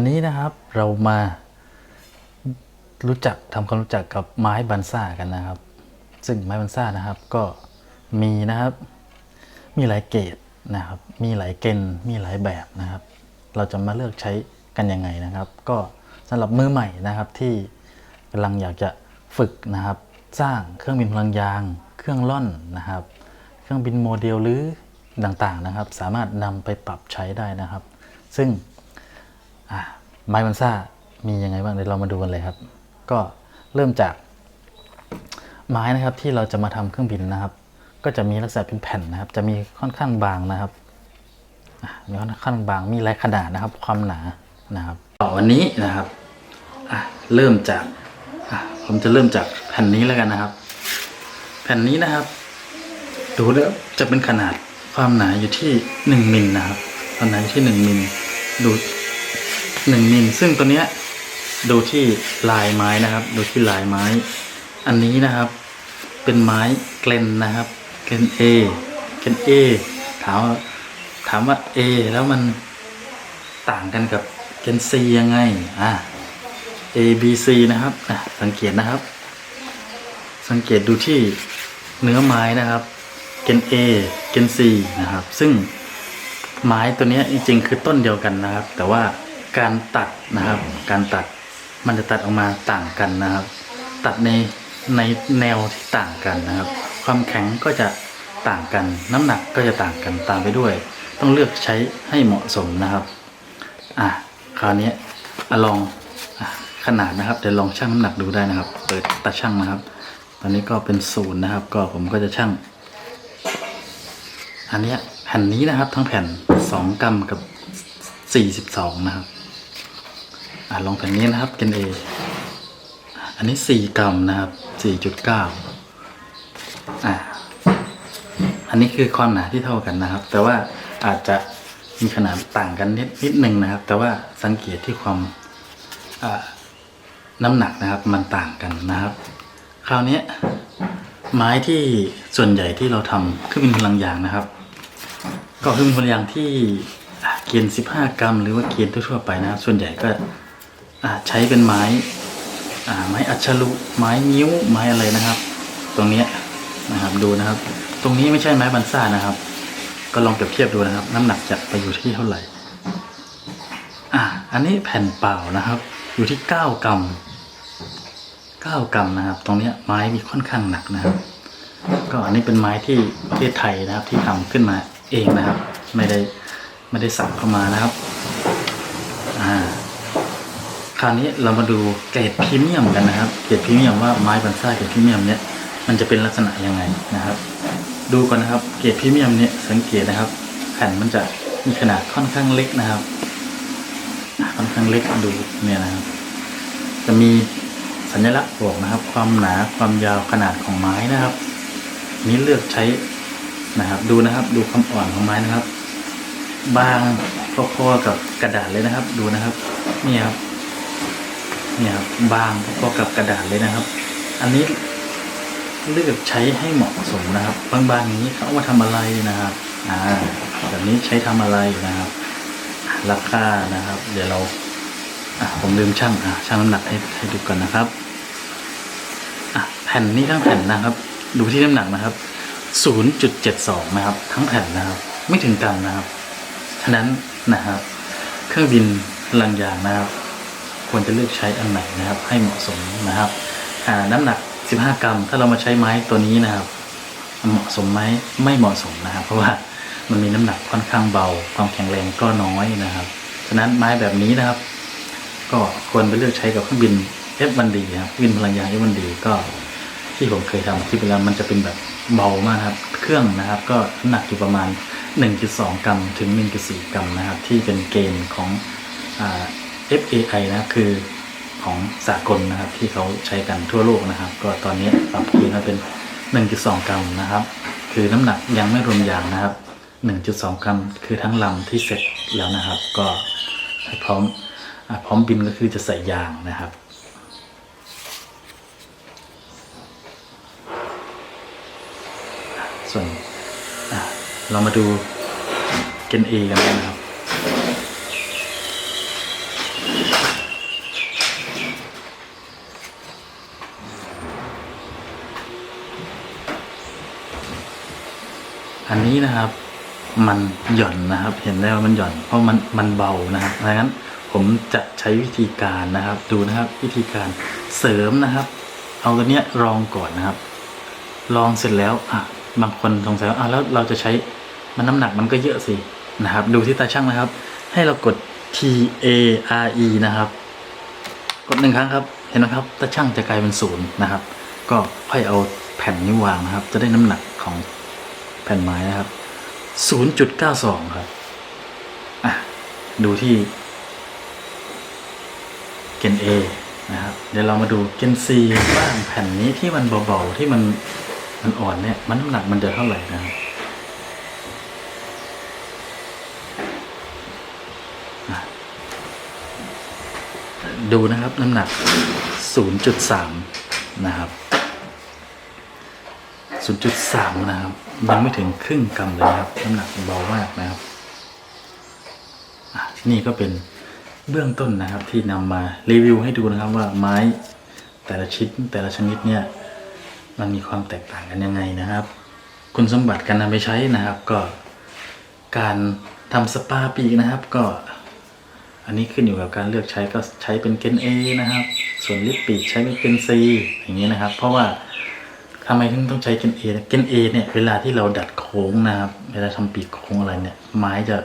วันนี้นะครับเรามารู้จักทำความรู้จักกับไม้บันซ่ากันนะครับ ซึ่งไม้บันซ่านะครับก็มีนะครับ มีหลายเกรดนะครับ มีหลายเกณฑ์มีหลายแบบนะครับ เราจะมาเลือกใช้กันยังไงนะครับ ก็สำหรับมือใหม่นะครับที่กำลังอยากจะฝึกนะครับ สร้างเครื่องบินพลังยาง เครื่องล่อนนะครับ เครื่องบินโมเดลหรือต่างๆนะครับ สามารถนำไปปรับใช้ได้นะครับ ซึ่ง ไม้บันซ่ามียังไงบ้างเดี๋ยวเรามาดูกันเลยครับ ก็เริ่มจากไม้นะครับที่เราจะมาทำเครื่องบินนะครับ ก็จะมีลักษณะเป็นแผ่นนะครับ จะมีค่อนข้างบางนะครับมีค่อนข้างบางมีหลายขนาดนะครับ ความหนานะครับ ต่อวันนี้นะครับเริ่มจากผมจะเริ่มจากแผ่นนี้แล้วกันนะครับ แผ่นนี้นะครับ ดูแล้วจะเป็นขนาดความหนาอยู่ที่หนึ่งมิลนะครับความหนาอยู่ที่หนึ่งมิลดู หนึ่งมิลซึ่งตัวเนี้ยดูที่ลายไม้นะครับ ดูที่ลายไม้ อันนี้นะครับ เป็นไม้เกลนนะครับเกลนเอเกลนเอถามถามว่า A แล้วมันต่างกันกับเกลน C ยังไงอะ A B C นะครับอะสังเกตนะครับ สังเกตดูที่เนื้อไม้นะครับเกน A เกน C นะครับ ซึ่งไม้ตัวเนี้ยจริงๆ คือต้นเดียวกันนะครับ แต่ว่า การตัดนะครับ การตัดมันจะตัดออกมาต่างกันนะครับ ตัดในในแนวที่ต่างกันนะครับ ความแข็งก็จะต่างกัน น้ำหนักก็จะต่างกันตามไปด้วย ต้องเลือกใช้ให้เหมาะสมนะครับอะคราวนี้อะลองอขนาดนะครับเดี๋ยวลองชั่งน้ำหนักดูได้นะครับ เปิดตาชั่งนะครับ ตอนนี้ก็เป็นศูนย์นะครับ ก็ผมก็จะชั่ง อันนี้แผ่นนี้นะครับ ทั้งแผ่นสองกรัมกับสี่สิบสองนะครับ อะลองแผ่นนี้นะครับเกนเออันนี้สี่กรัมนะครับสี่จุดเก้าอะอันนี้คือความหนาที่เท่ากันนะครับ แต่ว่าอาจจะมีขนาดต่างกันนิดนิดหนึ่งนะครับ แต่ว่าสังเกตที่ความอ่าน้ำหนักนะครับมันต่างกันนะครับ คราวนี้ไม้ที่ส่วนใหญ่ที่เราทำเครื่องบินพลังยางนะครับ ก็เครื่องบินพลังยางที่อะเกณฑ์15 กรัม หรือว่าเกณฑ์ทั่วๆไปนะครับ ส่วนใหญ่ก็ อะใช้เป็นไม้ไม้อัชลุไม้นิ้วไม้อะไรนะครับ ตรงนี้นะครับดูนะครับ ตรงนี้ไม่ใช่ไม้บันซ่านะครับ ก็ลองเปรียบเทียบดูนะครับ น้ำหนักจะไปอยู่ที่เท่าไหร่อะอันนี้แผ่นเปล่านะครับ อยู่ที่9กรัม9กรัมนะครับ ตรงเนี้ยไม้มีค่อนข้างหนักนะครับ ก็อันนี้เป็นไม้ที่ประเทศไทยนะครับ ที่ทำขึ้นมาเองนะครับ ไม่ได้ไม่ได้สั่งเข้ามานะครับอ่า คราวนี้เรามาดูเกรดพรีเมียมกันนะครับ เกรดพรีเมียมว่าไม้บันซ่าเกรดพรีเมียมเนี้ยมันจะเป็นลักษณะยังไงนะครับ ดูก่อนนะครับเกรดพรีเมียมเนี่ยสังเกตนะครับ แผ่นมันจะมีขนาดค่อนข้างเล็กนะครับค่อนข้างเล็กดูเนี่ยนะครับ จะมีสัญลักษณ์บอกนะครับ ความหนาความยาวขนาดของไม้นะครับ นี้เลือกใช้นะครับ ดูนะครับ ดูความอ่อนของไม้นะครับ บางพอๆกับกระดาษเลยนะครับ ดูนะครับนี่ครับ นี่ครับบางพอกับกระดาษเลยนะครับ อันนี้เลือกใช้ให้เหมาะสมนะครับ บางๆอย่างนี้เขาเอามาทำอะไรนะครับ อ่า แบบนี้ใช้ทำอะไรนะครับราคานะครับ เดี๋ยวเราอะผมลืมช่างอะช่างน้ำหนักให้ให้ดูก่อนนะครับอะแผ่นนี้ทั้งแผ่นนะครับ ดูที่น้ำหนักนะครับ0.72นะครับ ทั้งแผ่นนะครับ ไม่ถึงกรัมนะครับ ฉะนั้นนะครับ เครื่องบินลังยางนะครับ ควรจะเลือกใช้อันไหนนะครับ ให้เหมาะสมนะครับน้ำหนัก 15 กรัม ถ้าเรามาใช้ไม้ตัวนี้นะครับ เหมาะสมไหมไม่เหมาะสมนะครับ เพราะว่ามันมีน้ำหนักค่อนข้างเบา ความแข็งแรงก็น้อยนะครับ ฉะนั้นไม้แบบนี้นะครับ ก็ควรไปเลือกใช้กับเครื่องบิน F1D ครับเครื่องบินพลังยาง F1D ก็ที่ผมเคยทำคลิปไปแล้วมันจะเป็นแบบเบามากครับ เครื่องนะครับ ก็น้ำหนักอยู่ประมาณ 1.2 กรัมถึง 1.4 กรัมนะครับ ที่เป็นเกณฑ์ของอ่า FAI นะคือของสากลนะครับ ที่เขาใช้กันทั่วโลกนะครับ ก็ตอนนี้ปรับเกณฑ์มาเป็น 1.2 กรัมนะครับ คือน้ำหนักยังไม่รวมยางนะครับ 1.2 กรัมคือทั้งลำที่เสร็จแล้วนะครับ ก็พร้อมพร้อมบินก็คือจะใส่ยางนะครับส่วนเรามาดูเกนเอกันนะครับ อันนี้นะครับ มันหย่อนนะครับ เห็นได้ว่ามันหย่อน เพราะมันมันเบานะครับดังนั้นผมจะใช้วิธีการนะครับ ดูนะครับ วิธีการเสริมนะครับ เอาตัวเนี้ยรองก่อนนะครับลองเสร็จแล้วอะบางคนสงสัยว่าอะแล้วเราจะใช้มันน้ำหนักมันก็เยอะสินะครับ ดูที่ตาช่างนะครับ ให้เรากด T A R E นะครับ กดหนึ่งครั้งครับ เห็นไหมครับตาช่างจะกลายเป็นศูนย์นะครับ ก็ค่อยเอาแผ่นนี้วางนะครับ จะได้น้ำหนักของ ผ่นไม้นะครับ 0.92 ครับ อะ ดูที่ เกณฑ์ A นะครับ เดี๋ยวเรามาดูเกณฑ์ C บ้างแผ่นนี้ที่มันเบาๆ ที่มันมันอ่อนเนี่ย มันน้ำหนักมันจะเท่าไหร่นะครับดูนะครับน้ำหนัก 0.3 นะครับ 0.3 นะครับ ยังไม่ถึงครึ่งกรัมเลยนะครับ น้ำหนักเบามากนะครับอ่นี่ก็เป็นเบื้องต้นนะครับที่นำมารีวิวให้ดูนะครับว่าไม้แต่ละชิ้นแต่ละชนิดเนี่ยมันมีความแตกต่างกันยังไงนะครับ คุณสมบัติการนำไปใช้นะครับก็การทำสปาปีกนะครับก็ อันนี้ขึ้นอยู่กับการเลือกใช้ก็ใช้เป็นเกน A นะครับ ส่วนลิปปีกใช้เป็นเกน C อย่างนี้นะครับ เพราะว่า ทำไมถึงต้องใช้เกนเอเกนเอเนี่ยเวลาที่เราดัดโค้งนะครับเวลาทำปีกโค้งอะไรเนี่ย ไม้จะ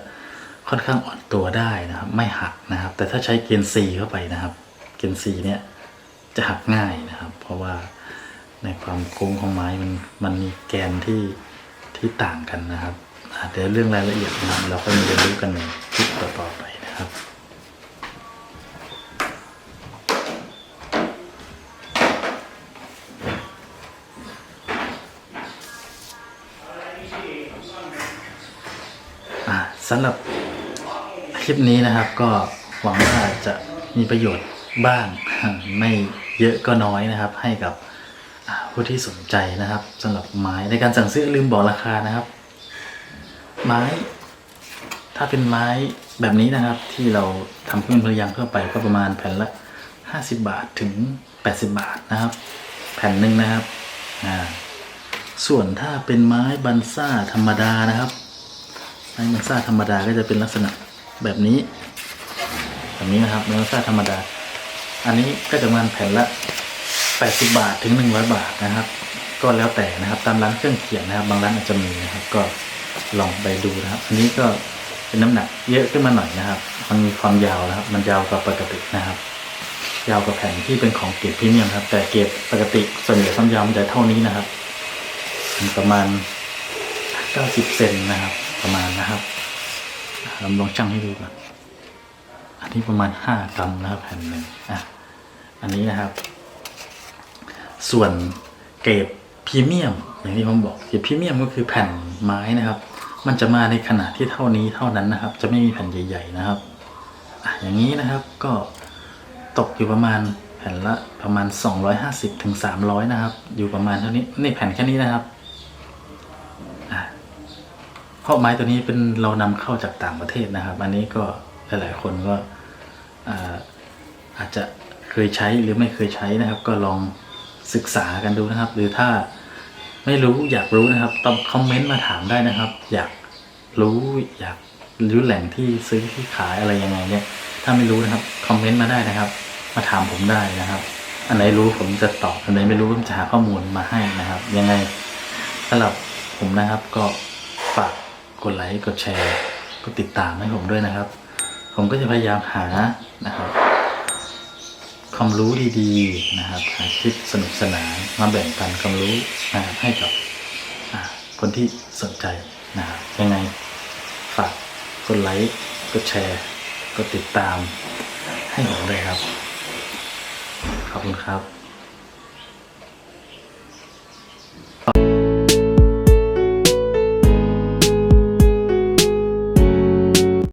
ค่อนข้างอ่อนตัวได้นะครับ ไม่หักนะครับ แต่ถ้าใช้เกนซีเข้าไปนะครับ เกนซีเนี่ยจะหักง่ายนะครับ เพราะว่าในความโค้งของไม้มันมันมีแกนที่ที่ต่างกันนะครับอะเดี๋ยวเรื่องรายละเอียดนะครับเราก็จะเรียนรู้กันในคลิปต่อๆไปนะครับำหรับคลิปนี้นะครับ ก็หวังว่าจะมีประโยชน์บ้าง ไม่เยอะก็น้อยนะครับ ให้กับผู้ที่สนใจนะครับสำหรับไม้ในการสั่งซื้อลืมบอกราคานะครับ ไม้ ถ้าเป็นไม้แบบนี้นะครับ ที่เราทำเครื่องพลยางทั่วไปก็ประมาณแผ่นละ 50 บาทถึง 80 บาทนะครับ แผ่นหนึ่งนะครับส่วนถ้าเป็นไม้บันซ่าธรรมดานะครับ ไม้มันซ่าธรรมดาก็จะเป็นลักษณะแบบนี้ แบบนี้นะครับไม้มันซ่าธรรมดา อันนี้ก็จะประมาณแผ่นละ80 บาทถึง 100 บาทนะครับ ก็แล้วแต่นะครับ ตามร้านเครื่องเขียนนะครับ บางร้านอาจจะมีนะครับ ก็ลองไปดูนะครับ อันนี้ก็เป็นน้ำหนักเยอะขึ้นมาหน่อยนะครับ มันมีความยาวนะครับ มันยาวกว่าปกตินะครับ ยาวกว่าแผ่นที่เป็นของเกรดพรีเมียมครับ แต่เกรดปกติส่วนใหญ่ความยาวมันจะเท่านี้นะครับประมาณ 90เซนนะครับ ประมาณนะครับเราลองชั่งให้ดูก่อนอันนี้ประมาณ5กรัมนะครับแผ่นหนึ่งอะอันนี้นะครับ ส่วนเกรดพรีเมียม อย่างที่ผมบอกเกรดพรีเมียมก็คือแผ่นไม้นะครับ มันจะมาในขนาดที่เท่านี้เท่านั้นนะครับ จะไม่มีแผ่นใหญ่ ๆนะครับอะอย่างนี้นะครับก็ตกอยู่ประมาณแผ่นละประมาณ 250ถึง300 นะครับ อยู่ประมาณเท่านี้นี่แผ่นแค่นี้นะครับ เพราะไม้ตัวนี้เป็นเรานำเข้าจากต่างประเทศนะครับ อันนี้ก็หลาย ๆ คนก็อาอาจจะเคยใช้หรือไม่เคยใช้นะครับ ก็ลองศึกษากันดูนะครับ หรือถ้าไม่รู้อยากรู้นะครับ ต้องคอมเมนต์มาถามได้นะครับ อยากรู้อยากรู้แหล่งที่ซื้อที่ขายอะไรยังไงเนี่ย ถ้าไม่รู้นะครับคอมเมนต์มาได้นะครับ มาถามผมได้นะครับ อันไหนรู้ผมจะตอบอันไหนไม่รู้ผมจะหาข้อมูลมาให้นะครับ ยังไงสำหรับผมนะครับก็ฝาก กดไลค์กดแชร์กดติดตามให้ผมด้วยนะครับ ผมก็จะพยายามหานะครับ ความรู้ดีๆนะครับหาคลิปสนุกสนานมาแบ่งปันความรู้นะครับให้กับคนที่สนใจนะครับยังไงฝากกดไลค์กดแชร์กดติดตามให้ผมเลยครับ ขอบคุณครับ